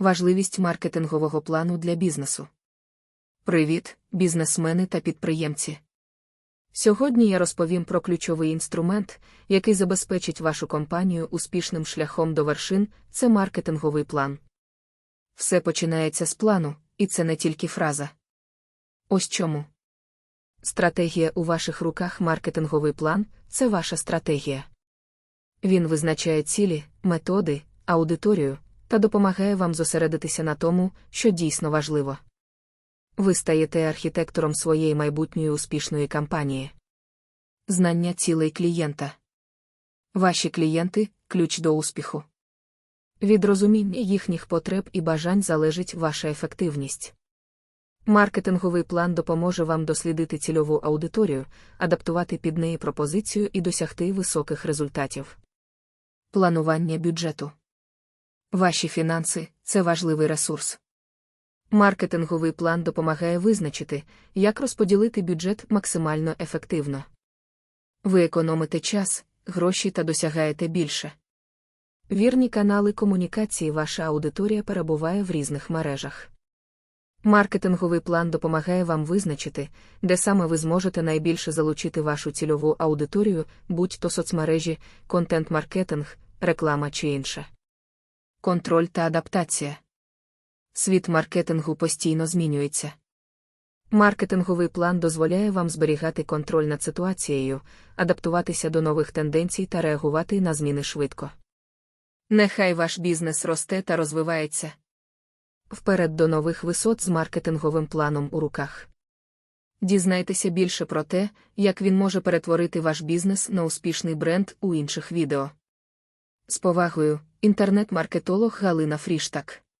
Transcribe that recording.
Важливість маркетингового плану для бізнесу. Привіт, бізнесмени та підприємці. Сьогодні я розповім про ключовий інструмент, який забезпечить вашу компанію успішним шляхом до вершин це маркетинговий план. Все починається з плану, і це не тільки фраза. Ось чому. Стратегія у ваших руках маркетинговий план це ваша стратегія. Він визначає цілі, методи, аудиторію та допомагає вам зосередитися на тому, що дійсно важливо. Ви стаєте архітектором своєї майбутньої успішної кампанії. Знання цілей клієнта. Ваші клієнти ключ до успіху. Від розуміння їхніх потреб і бажань залежить ваша ефективність. Маркетинговий план допоможе вам дослідити цільову аудиторію, адаптувати під неї пропозицію і досягти високих результатів. Планування бюджету. Ваші фінанси це важливий ресурс. Маркетинговий план допомагає визначити, як розподілити бюджет максимально ефективно. Ви економите час, гроші та досягаєте більше. Вірні канали комунікації ваша аудиторія перебуває в різних мережах. Маркетинговий план допомагає вам визначити, де саме ви зможете найбільше залучити вашу цільову аудиторію, будь-то соцмережі, контент-маркетинг, реклама чи інше. Контроль та адаптація. Світ маркетингу постійно змінюється. Маркетинговий план дозволяє вам зберігати контроль над ситуацією, адаптуватися до нових тенденцій та реагувати на зміни швидко. Нехай ваш бізнес росте та розвивається. Вперед до нових висот з маркетинговим планом у руках. Дізнайтеся більше про те, як він може перетворити ваш бізнес на успішний бренд у інших відео. З повагою, інтернет-маркетолог Галина Фріштак.